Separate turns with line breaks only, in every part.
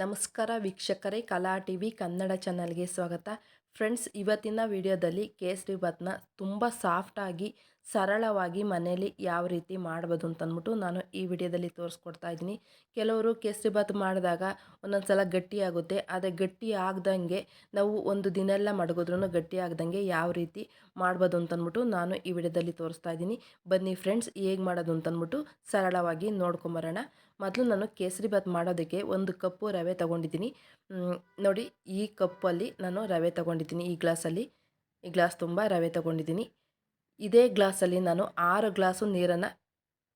ನಮಸ್ಕಾರ ವೀಕ್ಷಕರೇ, ಕಲಾ ಟಿ ವಿ ಕನ್ನಡ ಚಾನಲ್ಗೆ ಸ್ವಾಗತ. ಫ್ರೆಂಡ್ಸ್, ಇವತ್ತಿನ ವಿಡಿಯೋದಲ್ಲಿ ಕೇಸರಿ ಭಾತ್ನ ತುಂಬ ಸಾಫ್ಟಾಗಿ ಸರಳವಾಗಿ ಮನೆಯಲ್ಲಿ ಯಾವ ರೀತಿ ಮಾಡ್ಬೋದು ಅಂತಂದ್ಬಿಟ್ಟು ನಾನು ಈ ವಿಡಿಯೋದಲ್ಲಿ ತೋರಿಸ್ಕೊಡ್ತಾ ಇದ್ದೀನಿ. ಕೆಲವರು ಕೇಸರಿ ಭಾತ್ ಮಾಡಿದಾಗ ಒಂದೊಂದು ಸಲ ಗಟ್ಟಿ ಆಗುತ್ತೆ. ಅದೇ ಗಟ್ಟಿ ಆಗ್ದಂಗೆ ನಾವು ಒಂದು ದಿನ ಎಲ್ಲ ಮಡಗಿದ್ರೂ ಗಟ್ಟಿ ಆಗ್ದಂಗೆ ಯಾವ ರೀತಿ ಮಾಡ್ಬೋದು ಅಂತಂದ್ಬಿಟ್ಟು ನಾನು ಈ ವಿಡಿಯೋದಲ್ಲಿ ತೋರಿಸ್ತಾ ಇದ್ದೀನಿ. ಬನ್ನಿ ಫ್ರೆಂಡ್ಸ್, ಹೇಗೆ ಮಾಡೋದು ಅಂತಂದ್ಬಿಟ್ಟು ಸರಳವಾಗಿ ನೋಡ್ಕೊಂಬರೋಣ. ಮೊದಲು ನಾನು ಕೇಸರಿ ಬಾತ್ ಮಾಡೋದಕ್ಕೆ ಒಂದು ಕಪ್ಪು ರವೆ ತೊಗೊಂಡಿದ್ದೀನಿ. ನೋಡಿ ಈ ಕಪ್ಪಲ್ಲಿ ನಾನು ರವೆ ತೊಗೊಂಡಿದ್ದೀನಿ ಈ ಗ್ಲಾಸಲ್ಲಿ. ಈ ಗ್ಲಾಸ್ ತುಂಬ ರವೆ ತೊಗೊಂಡಿದ್ದೀನಿ. ಇದೇ ಗ್ಲಾಸಲ್ಲಿ ನಾನು ಆರು ಗ್ಲಾಸು ನೀರನ್ನು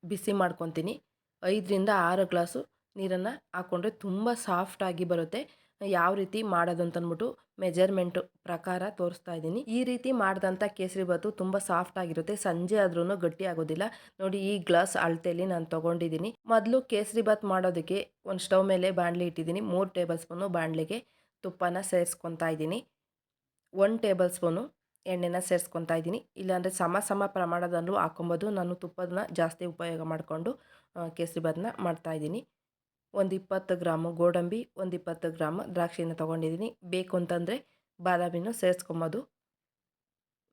ಬಿಸಿ ಮಾಡ್ಕೊತೀನಿ. ಐದರಿಂದ ಆರು ಗ್ಲಾಸು ನೀರನ್ನು ಹಾಕ್ಕೊಂಡ್ರೆ ತುಂಬ ಸಾಫ್ಟಾಗಿ ಬರುತ್ತೆ. ಯಾವ ರೀತಿ ಮಾಡೋದು ಅಂತಂದ್ಬಿಟ್ಟು ಮೆಜರ್ಮೆಂಟು ಪ್ರಕಾರ ತೋರಿಸ್ತಾ ಇದ್ದೀನಿ. ಈ ರೀತಿ ಮಾಡಿದಂಥ ಕೇಸರಿ ಭಾತು ತುಂಬ ಸಾಫ್ಟ್ ಆಗಿರುತ್ತೆ. ಸಂಜೆ ಆದ್ರೂ ಗಟ್ಟಿ ಆಗೋದಿಲ್ಲ. ನೋಡಿ ಈ ಗ್ಲಾಸ್ ಅಳತೆಯಲ್ಲಿ ನಾನು ತೊಗೊಂಡಿದ್ದೀನಿ. ಮೊದಲು ಕೇಸರಿ ಬಾತ್ ಮಾಡೋದಕ್ಕೆ ಒಂದು ಸ್ಟವ್ ಮೇಲೆ ಬಾಣಲಿ ಇಟ್ಟಿದ್ದೀನಿ. ಮೂರು ಟೇಬಲ್ ಸ್ಪೂನು ಬಾಣಲೆಗೆ ತುಪ್ಪನ ಸೇರಿಸ್ಕೊತಾ ಇದ್ದೀನಿ. ಒನ್ ಟೇಬಲ್ ಸ್ಪೂನು ಎಣ್ಣೆನ ಸೇರಿಸ್ಕೊತಾ ಇದ್ದೀನಿ. ಇಲ್ಲಾಂದರೆ ಸಮ ಸಮ ಪ್ರಮಾಣದಲ್ಲೂ ಹಾಕೊಬೋದು ನಾನು ತುಪ್ಪದನ್ನ ಜಾಸ್ತಿ ಉಪಯೋಗ ಮಾಡಿಕೊಂಡು ಕೇಸರಿ ಮಾಡ್ತಾ ಮಾಡ್ತಾಯಿದ್ದೀನಿ ಒಂದು ಇಪ್ಪತ್ತು ಗ್ರಾಮು ಗೋಡಂಬಿ, ಒಂದು ಇಪ್ಪತ್ತು ಗ್ರಾಮ್ ದ್ರಾಕ್ಷಿನ ತೊಗೊಂಡಿದ್ದೀನಿ. ಬೇಕು ಅಂತಂದರೆ ಬಾದಾಮಿನೂ ಸೇರಿಸ್ಕೊಬೋದು.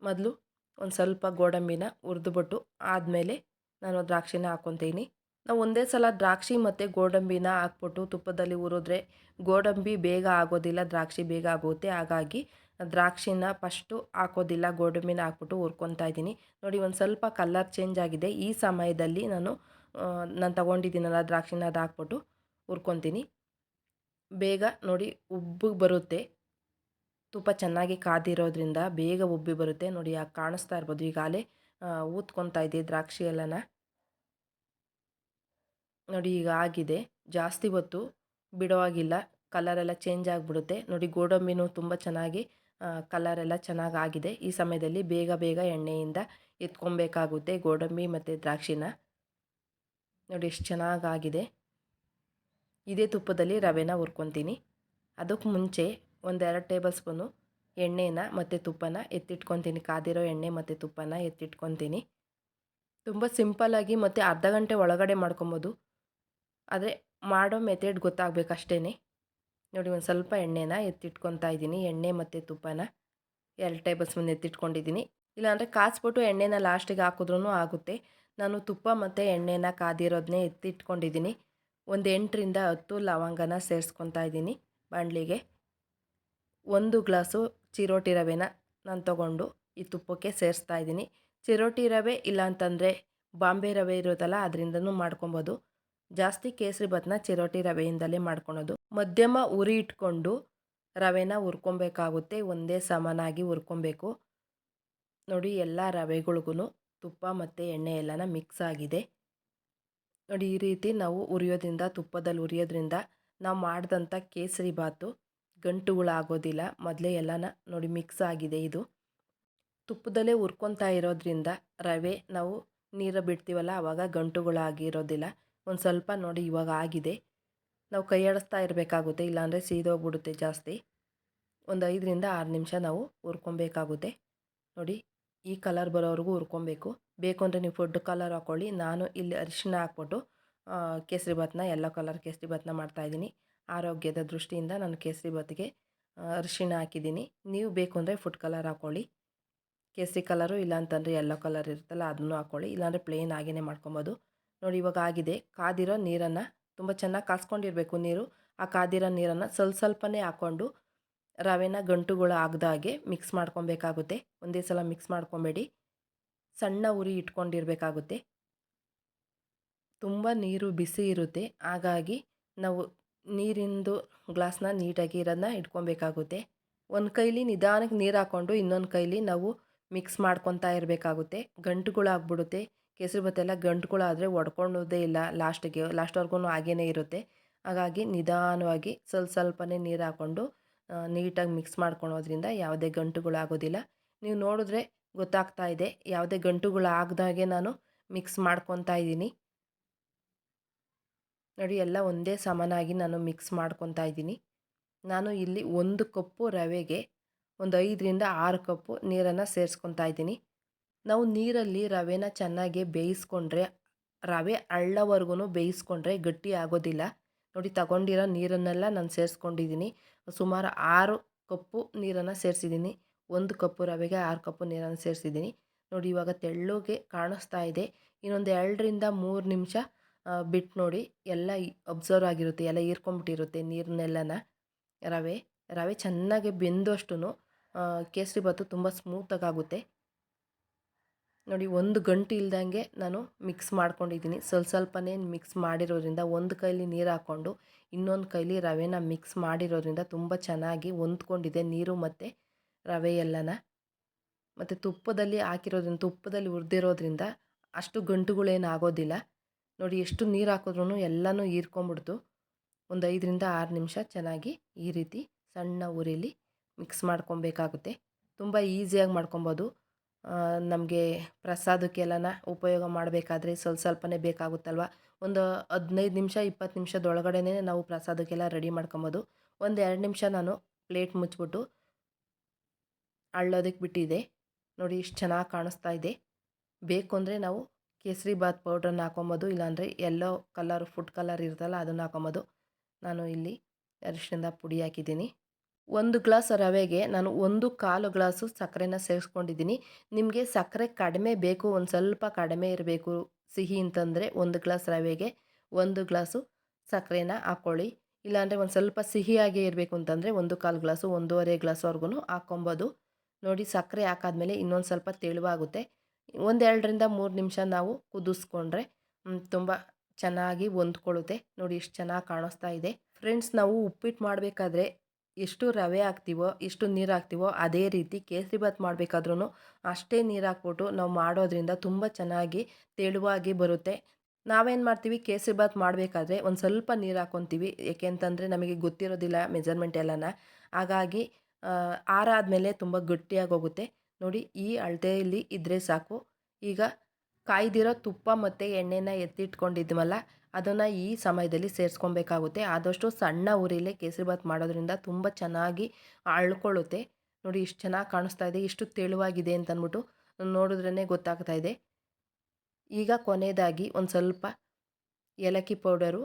ಮೊದಲು ಒಂದು ಸ್ವಲ್ಪ ಗೋಡಂಬಿನ ಹುರಿದುಬಿಟ್ಟು ಆದಮೇಲೆ ನಾನು ದ್ರಾಕ್ಷಿನ ಹಾಕ್ಕೊತೀನಿ. ನಾವು ಒಂದೇ ಸಲ ದ್ರಾಕ್ಷಿ ಮತ್ತು ಗೋಡಂಬಿನ ಹಾಕ್ಬಿಟ್ಟು ತುಪ್ಪದಲ್ಲಿ ಹುರಿದ್ರೆ ಗೋಡಂಬಿ ಬೇಗ ಆಗೋದಿಲ್ಲ, ದ್ರಾಕ್ಷಿ ಬೇಗ ಆಗುತ್ತೆ. ಹಾಗಾಗಿ ದ್ರಾಕ್ಷಿನ ಫಸ್ಟು ಹಾಕೋದಿಲ್ಲ, ಗೋಡಂಬಿನ ಹಾಕ್ಬಿಟ್ಟು ಹುರ್ಕೊತಾ ಇದ್ದೀನಿ. ನೋಡಿ, ಒಂದು ಸ್ವಲ್ಪ ಕಲ್ಲರ್ ಚೇಂಜ್ ಆಗಿದೆ. ಈ ಸಮಯದಲ್ಲಿ ನಾನು ನಾನು ತಗೊಂಡಿದ್ದೀನಲ್ಲ ದ್ರಾಕ್ಷಿನ ಅದು ಹಾಕ್ಬಿಟ್ಟು ಹುರ್ಕೊತೀನಿ. ಬೇಗ ನೋಡಿ, ಉಬ್ಬು ಬರುತ್ತೆ. ತುಪ್ಪ ಚೆನ್ನಾಗಿ ಕಾದಿರೋದ್ರಿಂದ ಬೇಗ ಉಬ್ಬಿ ಬರುತ್ತೆ. ನೋಡಿ, ಯಾಕೆ ಕಾಣಿಸ್ತಾ ಇರ್ಬೋದು. ಈಗಾಗಲೇ ಊದ್ಕೊತಾ ಇದೆ ದ್ರಾಕ್ಷಿ ಎಲ್ಲನ. ನೋಡಿ, ಈಗ ಆಗಿದೆ. ಜಾಸ್ತಿ ಹೊತ್ತು ಬಿಡೋವಾಗಿಲ್ಲ. ಕಲರೆಲ್ಲ ಚೇಂಜ್ ಆಗಿಬಿಡುತ್ತೆ. ನೋಡಿ, ಗೋಡಂಬಿನೂ ತುಂಬ ಚೆನ್ನಾಗಿ ಕಲರೆಲ್ಲ ಚೆನ್ನಾಗಿ ಆಗಿದೆ ಈ ಸಮಯದಲ್ಲಿ ಬೇಗ ಬೇಗ ಎಣ್ಣೆಯಿಂದ ಎತ್ಕೊಬೇಕಾಗುತ್ತೆ ಗೋಡಂಬಿ ಮತ್ತು ದ್ರಾಕ್ಷಿನ. ನೋಡಿ ಎಷ್ಟು ಚೆನ್ನಾಗಾಗಿದೆ. ಇದೇ ತುಪ್ಪದಲ್ಲಿ ರವೆನ ಹುರ್ಕೊತೀನಿ. ಅದಕ್ಕೆ ಮುಂಚೆ ಒಂದೆರಡು ಟೇಬಲ್ ಸ್ಪೂನು ಎಣ್ಣೆನ ಮತ್ತು ತುಪ್ಪನ ಎತ್ತಿಟ್ಕೊತೀನಿ. ಕಾದಿರೋ ಎಣ್ಣೆ ಮತ್ತು ತುಪ್ಪನ ಎತ್ತಿಟ್ಕೊತೀನಿ. ತುಂಬ ಸಿಂಪಲ್ಲಾಗಿ ಮತ್ತು ಅರ್ಧ ಗಂಟೆ ಒಳಗಡೆ ಮಾಡ್ಕೊಬೋದು. ಆದರೆ ಮಾಡೋ ಮೆಥಡ್ ಗೊತ್ತಾಗಬೇಕಷ್ಟೇ ನೋಡಿ ಒಂದು ಸ್ವಲ್ಪ ಎಣ್ಣೆನ ಎತ್ತಿಟ್ಕೊತಾ ಇದ್ದೀನಿ. ಎಣ್ಣೆ ಮತ್ತು ತುಪ್ಪನ ಎರಡು ಟೇಬಲ್ ಸ್ಪೂನ್ ಎತ್ತಿಟ್ಕೊಂಡಿದ್ದೀನಿ. ಇಲ್ಲಾಂದರೆ ಕಾಸ್ಬಿಟ್ಟು ಎಣ್ಣೆನ ಲಾಸ್ಟಿಗೆ ಹಾಕಿದ್ರೂ ಆಗುತ್ತೆ. ನಾನು ತುಪ್ಪ ಮತ್ತು ಎಣ್ಣೆನ ಕಾದಿರೋದನ್ನೇ ಎತ್ತಿಟ್ಕೊಂಡಿದ್ದೀನಿ. ಒಂದು ಎಂಟರಿಂದ ಹತ್ತು ಲವಂಗನ ಸೇರಿಸ್ಕೊತಾ ಇದ್ದೀನಿ ಬಾಣಲಿಗೆ. ಒಂದು ಗ್ಲಾಸು ಚಿರೋಟಿ ರವೆನ ನಾನು ತಗೊಂಡು ಈ ತುಪ್ಪಕ್ಕೆ ಸೇರಿಸ್ತಾ ಇದ್ದೀನಿ. ಚಿರೋಟಿ ರವೆ ಇಲ್ಲಾಂತಂದರೆ ಬಾಂಬೆ ರವೆ ಇರೋದಲ್ಲ, ಅದರಿಂದನೂ ಮಾಡ್ಕೊಬೋದು. ಜಾಸ್ತಿ ಕೇಸರಿ ಭಾತ್ನ ಚಿರೋಟಿ ರವೆಯಿಂದಲೇ ಮಾಡ್ಕೊಳೋದು. ಮಧ್ಯಮ ಉರಿ ಇಟ್ಕೊಂಡು ರವೆನ ಹುರ್ಕೊಬೇಕಾಗುತ್ತೆ. ಒಂದೇ ಸಮನಾಗಿ ಹುರ್ಕೊಬೇಕು. ನೋಡಿ, ಎಲ್ಲ ರವೆಗಳಿಗೂ ತುಪ್ಪ ಮತ್ತು ಎಣ್ಣೆ ಎಲ್ಲನ ಮಿಕ್ಸ್ ಆಗಿದೆ. ನೋಡಿ, ಈ ರೀತಿ ನಾವು ಉರಿಯೋದ್ರಿಂದ, ತುಪ್ಪದಲ್ಲಿ ಉರಿಯೋದ್ರಿಂದ ನಾವು ಮಾಡಿದಂಥ ಕೇಸರಿ ಭಾತು ಗಂಟುಗಳಾಗೋದಿಲ್ಲ. ಮೊದಲೇ ಎಲ್ಲನ ನೋಡಿ ಮಿಕ್ಸ್ ಆಗಿದೆ ಇದು. ತುಪ್ಪದಲ್ಲೇ ಹುರ್ಕೊತಾ ಇರೋದ್ರಿಂದ ರವೆ ನಾವು ನೀರು ಬಿಡ್ತೀವಲ್ಲ ಆವಾಗ ಗಂಟುಗಳಾಗಿರೋದಿಲ್ಲ. ಒಂದು ಸ್ವಲ್ಪ ನೋಡಿ ಇವಾಗ ಆಗಿದೆ. ನಾವು ಕೈ ಆಡಿಸ್ತಾ ಇರಬೇಕಾಗುತ್ತೆ, ಇಲ್ಲಾಂದರೆ ಸೀದೋಗ್ಬಿಡುತ್ತೆ ಜಾಸ್ತಿ. ಒಂದು ಐದರಿಂದ ಆರು ನಿಮಿಷ ನಾವು ಹುರ್ಕೊಬೇಕಾಗುತ್ತೆ ನೋಡಿ, ಈ ಕಲರ್ ಬರೋವರೆಗೂ ಹುರ್ಕೊಬೇಕು ಬೇಕು ಅಂದರೆ ನೀವು ಫುಡ್ ಕಲರ್ ಹಾಕ್ಕೊಳ್ಳಿ ನಾನು ಇಲ್ಲಿ ಅರಿಶಿನ ಹಾಕ್ಬಿಟ್ಟು ಕೇಸರಿ ಭತ್ನ, ಎಲ್ಲ ಕಲರ್ ಕೇಸರಿ ಭತ್ನ ಮಾಡ್ತಾಯಿದ್ದೀನಿ ಆರೋಗ್ಯದ ದೃಷ್ಟಿಯಿಂದ ನಾನು ಕೇಸರಿ ಭಾತಿಗೆ ಅರಿಶಿನ ಹಾಕಿದ್ದೀನಿ. ನೀವು ಬೇಕು ಅಂದರೆ ಫುಡ್ ಕಲರ್ ಹಾಕ್ಕೊಳ್ಳಿ ಕೇಸರಿ ಕಲರು ಇಲ್ಲಾಂತಂದರೆ ಎಲ್ಲೋ ಕಲರ್ ಇರುತ್ತಲ್ಲ, ಅದನ್ನು ಹಾಕ್ಕೊಳ್ಳಿ ಇಲ್ಲಾಂದರೆ ಪ್ಲೇನ್ ಆಗಿಯೇ ಮಾಡ್ಕೊಬೋದು. ನೋಡಿ ಇವಾಗ ಆಗಿದೆ ಕಾದಿರೋ ನೀರನ್ನು ತುಂಬ ಚೆನ್ನಾಗಿ ಕಾಸ್ಕೊಂಡಿರಬೇಕು ನೀರು. ಆ ಕಾದಿರೋ ನೀರನ್ನು ಸ್ವಲ್ಪ ಸ್ವಲ್ಪನೇ ಹಾಕ್ಕೊಂಡು ರವೆನ ಗಂಟುಗಳು ಆಗದಾಗೆ ಮಿಕ್ಸ್ ಮಾಡ್ಕೊಬೇಕಾಗುತ್ತೆ. ಒಂದೇ ಸಲ ಮಿಕ್ಸ್ ಮಾಡ್ಕೊಬೇಡಿ. ಸಣ್ಣ ಉರಿ ಇಟ್ಕೊಂಡಿರಬೇಕಾಗುತ್ತೆ. ತುಂಬ ನೀರು ಬಿಸಿ ಇರುತ್ತೆ. ಹಾಗಾಗಿ ನಾವು ನೀರಿಂದು ಗ್ಲಾಸ್ನ ನೀಟಾಗಿ ಇರೋದನ್ನ ಇಟ್ಕೊಬೇಕಾಗುತ್ತೆ. ಒಂದು ಕೈಲಿ ನಿಧಾನಕ್ಕೆ ನೀರು ಹಾಕ್ಕೊಂಡು ಇನ್ನೊಂದು ಕೈಲಿ ನಾವು ಮಿಕ್ಸ್ ಮಾಡ್ಕೊತಾ ಇರಬೇಕಾಗುತ್ತೆ. ಗಂಟುಗಳಾಗ್ಬಿಡುತ್ತೆ. ಕೇಸರಿ ಭಾತೆಲ್ಲ ಗಂಟುಗಳಾದರೆ ಒಡ್ಕೊಳ್ಳೋದೇ ಇಲ್ಲ ಲಾಸ್ಟಿಗೆ ಲಾಸ್ಟ್ವರೆಗೂ ಹಾಗೇ ಇರುತ್ತೆ. ಹಾಗಾಗಿ ನಿಧಾನವಾಗಿ ಸ್ವಲ್ಪ ಸ್ವಲ್ಪನೇ ನೀರು ಹಾಕ್ಕೊಂಡು ನೀಟಾಗಿ ಮಿಕ್ಸ್ ಮಾಡ್ಕೊಳೋದ್ರಿಂದ ಯಾವುದೇ ಗಂಟುಗಳಾಗೋದಿಲ್ಲ. ನೀವು ನೋಡಿದ್ರೆ ಗೊತ್ತಾಗ್ತಾ ಇದೆ, ಯಾವುದೇ ಗಂಟುಗಳು ಆಗದಾಗೆ ನಾನು ಮಿಕ್ಸ್ ಮಾಡ್ಕೊತಾ ಇದ್ದೀನಿ. ನೋಡಿ, ಎಲ್ಲ ಒಂದೇ ಸಮನಾಗಿ ನಾನು ಮಿಕ್ಸ್ ಮಾಡ್ಕೊತಾ ಇದ್ದೀನಿ. ನಾನು ಇಲ್ಲಿ ಒಂದು ಕಪ್ಪು ರವೆಗೆ ಒಂದು ಐದರಿಂದ ಆರು ಕಪ್ಪು ನೀರನ್ನು ಸೇರಿಸ್ಕೊತಾ ಇದ್ದೀನಿ. ನಾವು ನೀರಲ್ಲಿ ರವೆನ ಚೆನ್ನಾಗಿ ಬೇಯಿಸ್ಕೊಂಡ್ರೆ, ರವೆ ಅಳ್ಳವರೆಗೂ ಬೇಯಿಸ್ಕೊಂಡ್ರೆ ಗಟ್ಟಿ ಆಗೋದಿಲ್ಲ. ನೋಡಿ ತಗೊಂಡಿರೋ ನೀರನ್ನೆಲ್ಲ ನಾನು ಸೇರಿಸ್ಕೊಂಡಿದ್ದೀನಿ. ಸುಮಾರು ಆರು ಕಪ್ಪು ನೀರನ್ನು ಸೇರಿಸಿದ್ದೀನಿ. ಒಂದು ಕಪ್ಪು ರವೆಗೆ ಆರು ಕಪ್ಪು ನೀರನ್ನು ಸೇರಿಸಿದ್ದೀನಿ. ನೋಡಿ ಇವಾಗ ತೆಳ್ಳಗೆ ಕಾಣಿಸ್ತಾ ಇದೆ. ಇನ್ನೊಂದು ಎರಡರಿಂದ ಮೂರು ನಿಮಿಷ ಬಿಟ್ಟು ನೋಡಿ ಎಲ್ಲ ಅಬ್ಸರ್ವ್ ಆಗಿರುತ್ತೆ, ಎಲ್ಲ ಹೀರ್ಕೊಂಬಿಟ್ಟಿರುತ್ತೆ ನೀರನ್ನೆಲ್ಲನ ರವೆ ರವೆ ಚೆನ್ನಾಗಿ ಬೆಂದಷ್ಟು ಕೇಸರಿ ಭಾತು ತುಂಬ ಸ್ಮೂತಾಗಿ ಆಗುತ್ತೆ. ನೋಡಿ, ಒಂದು ಗಂಟು ಇಲ್ದಂಗೆ ನಾನು ಮಿಕ್ಸ್ ಮಾಡ್ಕೊಂಡಿದ್ದೀನಿ. ಸ್ವಲ್ಪ ಸ್ವಲ್ಪನೇ ಮಿಕ್ಸ್ ಮಾಡಿರೋದ್ರಿಂದ ಒಂದು ಕೈಲಿ ನೀರು ಹಾಕ್ಕೊಂಡು ಇನ್ನೊಂದು ಕೈಲಿ ರವೆನ ಮಿಕ್ಸ್ ಮಾಡಿರೋದ್ರಿಂದ ತುಂಬ ಚೆನ್ನಾಗಿ ಹೊಂದ್ಕೊಂಡಿದೆ ನೀರು ಮತ್ತು ರವೆ ಎಲ್ಲನ. ಮತ್ತು ತುಪ್ಪದಲ್ಲಿ ಹಾಕಿರೋದ್ರಿಂದ, ತುಪ್ಪದಲ್ಲಿ ಹುರಿದಿರೋದ್ರಿಂದ ಅಷ್ಟು ಗಂಟುಗಳೇನು ಆಗೋದಿಲ್ಲ. ನೋಡಿ, ಎಷ್ಟು ನೀರು ಹಾಕಿದ್ರೂ ಎಲ್ಲನೂ ಹೀರ್ಕೊಂಬಿಡ್ತು ಒಂದು ಐದರಿಂದ ಆರು ನಿಮಿಷ ಚೆನ್ನಾಗಿ ಈ ರೀತಿ ಸಣ್ಣ ಉರಿಲಿ ಮಿಕ್ಸ್ ಮಾಡ್ಕೊಬೇಕಾಗುತ್ತೆ. ತುಂಬ ಈಸಿಯಾಗಿ ಮಾಡ್ಕೊಬೋದು. ನಮಗೆ ಪ್ರಸಾದಕ್ಕೆಲ್ಲನ ಉಪಯೋಗ ಮಾಡಬೇಕಾದ್ರೆ ಸ್ವಲ್ಪ ಸ್ವಲ್ಪನೇ ಬೇಕಾಗುತ್ತಲ್ವ? ಒಂದು ಹದಿನೈದು ನಿಮಿಷ, ಇಪ್ಪತ್ತು ನಿಮಿಷದೊಳಗಡೆನೇ ನಾವು ಪ್ರಸಾದಕ್ಕೆಲ್ಲ ರೆಡಿ ಮಾಡ್ಕೊಬೋದು. ಒಂದು ಎರಡು ನಿಮಿಷ ನಾನು ಪ್ಲೇಟ್ ಮುಚ್ಚಿಬಿಟ್ಟು ಅಳ್ಳೋದಕ್ಕೆ ಬಿಟ್ಟಿದೆ. ನೋಡಿ ಇಷ್ಟು ಚೆನ್ನಾಗಿ ಕಾಣಿಸ್ತಾ ಇದೆ. ಬೇಕು ಅಂದರೆ ನಾವು ಕೇಸರಿ ಬಾತ್ ಪೌಡ್ರನ್ನ ಹಾಕೊಬೋದು, ಇಲ್ಲಾಂದರೆ ಎಲ್ಲೋ ಕಲರ್ ಫುಡ್ ಕಲರ್ ಇರುತ್ತಲ್ಲ ಅದನ್ನು ಹಾಕೊಬೋದು. ನಾನು ಇಲ್ಲಿ ಅರಿಶಿನದ ಪುಡಿ ಹಾಕಿದ್ದೀನಿ. ಒಂದು ಗ್ಲಾಸ್ ರವೆಗೆ ನಾನು ಒಂದು ಕಾಲು ಗ್ಲಾಸು ಸಕ್ಕರೆನ ಸೇರಿಸ್ಕೊಂಡಿದ್ದೀನಿ. ನಿಮಗೆ ಸಕ್ಕರೆ ಕಡಿಮೆ ಬೇಕು, ಒಂದು ಸ್ವಲ್ಪ ಕಡಿಮೆ ಇರಬೇಕು ಸಿಹಿ ಅಂತಂದರೆ ಒಂದು ಗ್ಲಾಸ್ ರವೆಗೆ ಒಂದು ಗ್ಲಾಸು ಸಕ್ಕರೆನ ಹಾಕ್ಕೊಳ್ಳಿ ಇಲ್ಲಾಂದರೆ ಒಂದು ಸ್ವಲ್ಪ ಸಿಹಿಯಾಗೇ ಇರಬೇಕು ಅಂತಂದರೆ ಒಂದು ಕಾಲು ಗ್ಲಾಸು, ಒಂದೂವರೆ ಗ್ಲಾಸ್ವರೆಗೂ ಹಾಕ್ಕೊಬೋದು. ನೋಡಿ ಸಕ್ಕರೆ ಹಾಕಾದ್ಮೇಲೆ ಇನ್ನೊಂದು ಸ್ವಲ್ಪ ತೆಳುವಾಗುತ್ತೆ. ಒಂದೆರಡರಿಂದ ಮೂರು ನಿಮಿಷ ನಾವು ಕುದಿಸ್ಕೊಂಡ್ರೆ ತುಂಬ ಚೆನ್ನಾಗಿ ಹೊಂದ್ಕೊಳ್ಳುತ್ತೆ. ನೋಡಿ ಎಷ್ಟು ಚೆನ್ನಾಗಿ ಕಾಣಿಸ್ತಾ ಇದೆ. ಫ್ರೆಂಡ್ಸ್, ನಾವು ಉಪ್ಪಿಟ್ಟು ಮಾಡಬೇಕಾದ್ರೆ ಎಷ್ಟು ರವೆ ಹಾಕ್ತೀವೋ, ಎಷ್ಟು ನೀರು ಹಾಕ್ತೀವೋ, ಅದೇ ರೀತಿ ಕೇಸರಿಬಾತ್ ಮಾಡಬೇಕಾದ್ರೂ ಅಷ್ಟೇ ನೀರು ಹಾಕ್ಬಿಟ್ಟು ನಾವು ಮಾಡೋದ್ರಿಂದ ತುಂಬ ಚೆನ್ನಾಗಿ ತೆಳುವಾಗಿ ಬರುತ್ತೆ. ನಾವೇನು ಮಾಡ್ತೀವಿ ಕೇಸರಿಬಾತ್ ಮಾಡಬೇಕಾದ್ರೆ ಒಂದು ಸ್ವಲ್ಪ ನೀರು ಹಾಕ್ಕೊತೀವಿ ಏಕೆಂತಂದರೆ ನಮಗೆ ಗೊತ್ತಿರೋದಿಲ್ಲ ಮೆಜರ್ಮೆಂಟ್ ಎಲ್ಲನ. ಹಾಗಾಗಿ ಆರಾದಮೇಲೆ ತುಂಬ ಗಟ್ಟಿಯಾಗಿ ಹೋಗುತ್ತೆ. ನೋಡಿ, ಈ ಅಳತೆಯಲ್ಲಿ ಇದ್ದರೆ ಸಾಕು. ಈಗ ಕಾಯ್ದಿರೋ ತುಪ್ಪ ಮತ್ತು ಎಣ್ಣೆನ ಎತ್ತಿಟ್ಕೊಂಡಿದ್ವಲ್ಲ ಅದನ್ನು ಈ ಸಮಯದಲ್ಲಿ ಸೇರಿಸ್ಕೊಬೇಕಾಗುತ್ತೆ. ಆದಷ್ಟು ಸಣ್ಣ ಉರಿಲೇ ಕೇಸರಿಬಾತ್ ಮಾಡೋದ್ರಿಂದ ತುಂಬ ಚೆನ್ನಾಗಿ ಅಳ್ಕೊಳ್ಳುತ್ತೆ ನೋಡಿ ಇಷ್ಟು ಚೆನ್ನಾಗಿ ಕಾಣಿಸ್ತಾ ಇದೆ, ಇಷ್ಟು ತೆಳುವಾಗಿದೆ ಅಂತ ನೋಡಿದ್ರೇ ಗೊತ್ತಾಗ್ತಾ ಇದೆ. ಈಗ ಕೊನೆಯದಾಗಿ ಒಂದು ಸ್ವಲ್ಪ ಏಲಕ್ಕಿ ಪೌಡರು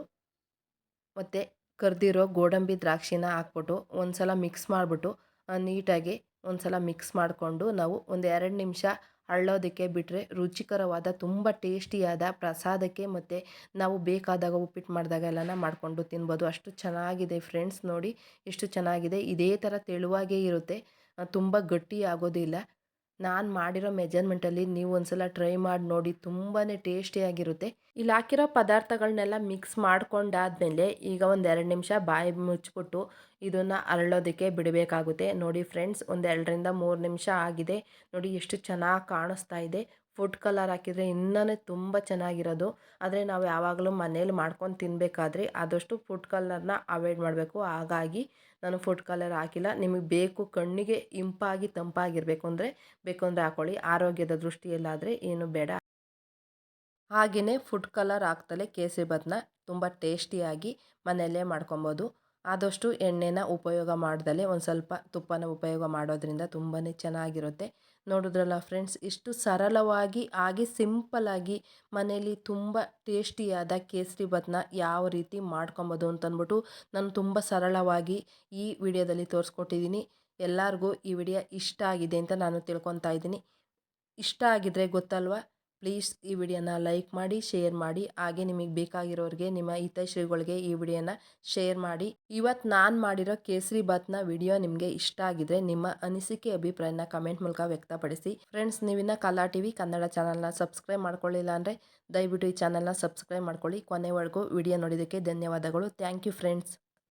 ಮತ್ತು ಕರೆದಿರೋ ಗೋಡಂಬಿ ದ್ರಾಕ್ಷಿನ ಹಾಕ್ಬಿಟ್ಟು ಒಂದು ಸಲ ಮಿಕ್ಸ್ ಮಾಡಿಬಿಟ್ಟು ನೀಟಾಗಿ ಒಂದು ಸಲ ಮಿಕ್ಸ್ ಮಾಡಿಕೊಂಡು ನಾವು ಒಂದು ಎರಡು ನಿಮಿಷ ಅಳ್ಳೋದಕ್ಕೆ ಬಿಟ್ಟರೆ ರುಚಿಕರವಾದ, ತುಂಬ ಟೇಸ್ಟಿಯಾದ ಪ್ರಸಾದಕ್ಕೆ ಮತ್ತು ನಾವು ಬೇಕಾದಾಗ ಉಪ್ಪಿಟ್ಟು ಮಾಡಿದಾಗ ಎಲ್ಲನ ಮಾಡಿಕೊಂಡು ತಿನ್ಬೋದು. ಅಷ್ಟು ಚೆನ್ನಾಗಿದೆ ಫ್ರೆಂಡ್ಸ್ ನೋಡಿ ಎಷ್ಟು ಚೆನ್ನಾಗಿದೆ. ಇದೇ ಥರ ತೆಳುವಾಗೇ ಇರುತ್ತೆ. ತುಂಬ ಗಟ್ಟಿ ಆಗೋದಿಲ್ಲ ನಾನು ಮಾಡಿರೋ ಮೆಜರ್ಮೆಂಟಲ್ಲಿ ನೀವು ಒಂದ್ಸಲ ಟ್ರೈ ಮಾಡಿ ನೋಡಿ ತುಂಬಾ ಟೇಸ್ಟಿಯಾಗಿರುತ್ತೆ ಇಲ್ಲಿ ಹಾಕಿರೋ ಪದಾರ್ಥಗಳನ್ನೆಲ್ಲ ಮಿಕ್ಸ್ ಮಾಡ್ಕೊಂಡಾದ್ಮೇಲೆ ಈಗ ಒಂದು ಎರಡು ನಿಮಿಷ ಬಾಯಿ ಮುಚ್ಚಿಬಿಟ್ಟು ಇದನ್ನು ಅರಳೋದಕ್ಕೆ ಬಿಡಬೇಕಾಗುತ್ತೆ. ನೋಡಿ ಫ್ರೆಂಡ್ಸ್, ಒಂದು ಎರಡರಿಂದ ಮೂರು ನಿಮಿಷ ಆಗಿದೆ. ನೋಡಿ, ಎಷ್ಟು ಚೆನ್ನಾಗಿ ಕಾಣಿಸ್ತಾ ಇದೆ. ಫುಡ್ ಕಲರ್ ಹಾಕಿದರೆ ಇನ್ನೂ ತುಂಬ ಚೆನ್ನಾಗಿರೋದು. ಆದರೆ ನಾವು ಯಾವಾಗಲೂ ಮನೇಲಿ ಮಾಡ್ಕೊಂಡು ತಿನ್ನಬೇಕಾದ್ರೆ ಆದಷ್ಟು ಫುಡ್ ಕಲರ್ನ ಅವಾಯ್ಡ್ ಮಾಡಬೇಕು. ಹಾಗಾಗಿ ನಾನು ಫುಡ್ ಕಲರ್ ಹಾಕಿಲ್ಲ. ನಿಮಗೆ ಬೇಕು ಕಣ್ಣಿಗೆ ಇಂಪಾಗಿ ತಂಪಾಗಿರಬೇಕು ಅಂದರೆ ಬೇಕು ಅಂದರೆ ಹಾಕೊಳ್ಳಿ. ಆರೋಗ್ಯದ ದೃಷ್ಟಿಯಲ್ಲಾದರೆ ಏನು ಬೇಡ. ಹಾಗೆಯೇ ಫುಡ್ ಕಲರ್ ಹಾಕ್ತಲೇ ಕೇಸರಿ ತುಂಬ ಟೇಸ್ಟಿಯಾಗಿ ಮನೆಯಲ್ಲೇ ಮಾಡ್ಕೊಬೋದು. ಆದಷ್ಟು ಎಣ್ಣೆನ ಉಪಯೋಗ ಮಾಡ್ದಲೇ ಒಂದು ಸ್ವಲ್ಪ ತುಪ್ಪನ ಉಪಯೋಗ ಮಾಡೋದ್ರಿಂದ ತುಂಬಾ ಚೆನ್ನಾಗಿರುತ್ತೆ. ನೋಡಿದ್ರಲ್ಲ ಫ್ರೆಂಡ್ಸ್, ಇಷ್ಟು ಸರಳವಾಗಿ, ಹಾಗೆ ಸಿಂಪಲ್ಲಾಗಿ ಮನೇಲಿ ತುಂಬ ಟೇಸ್ಟಿಯಾದ ಕೇಸರಿ ಭತ್ನ ಯಾವ ರೀತಿ ಮಾಡ್ಕೊಬೋದು ಅಂತಂದ್ಬಿಟ್ಟು ನಾನು ತುಂಬ ಸರಳವಾಗಿ ಈ ವಿಡಿಯೋದಲ್ಲಿ ತೋರಿಸ್ಕೊಟ್ಟಿದ್ದೀನಿ. ಎಲ್ಲರಿಗೂ ಈ ವಿಡಿಯೋ ಇಷ್ಟ ಆಗಿದೆ ಅಂತ ನಾನು ತಿಳ್ಕೊತಾ ಇದ್ದೀನಿ. ಇಷ್ಟ ಆಗಿದ್ರೆ ಗೊತ್ತಲ್ವಾ? ಪ್ಲೀಸ್ ಈ ವಿಡಿಯೋನ ಲೈಕ್ ಮಾಡಿ, ಶೇರ್ ಮಾಡಿ. ಹಾಗೆ ನಿಮಗೆ ಬೇಕಾಗಿರೋರಿಗೆ, ನಿಮ್ಮ ಹಿತೈಷಿಗಳಿಗೆ ಈ ವಿಡಿಯೋನ ಶೇರ್ ಮಾಡಿ. ಇವತ್ತು ನಾನು ಮಾಡಿರೋ ಕೇಸರಿ ಬಾತ್ನ ವಿಡಿಯೋ ನಿಮಗೆ ಇಷ್ಟ ಆಗಿದ್ರೆ ನಿಮ್ಮ ಅನಿಸಿಕೆ, ಅಭಿಪ್ರಾಯನ ಕಮೆಂಟ್ ಮೂಲಕ ವ್ಯಕ್ತಪಡಿಸಿ. ಫ್ರೆಂಡ್ಸ್ ನೀವಿನ ಕಲಾ ಟಿ ವಿ ಕನ್ನಡ ಚಾನಲ್ನ ಸಬ್ಸ್ಕ್ರೈಬ್ ಮಾಡ್ಕೊಳ್ಳಿಲ್ಲ ಅಂದರೆ ದಯವಿಟ್ಟು ಈ ಚಾನಲ್ನ ಸಬ್ಸ್ಕ್ರೈಬ್ ಮಾಡ್ಕೊಳ್ಳಿ. ಕೊನೆವರೆಗೂ ವಿಡಿಯೋ ನೋಡಿದ್ದಕ್ಕೆ ಧನ್ಯವಾದಗಳು. Thank you, friends.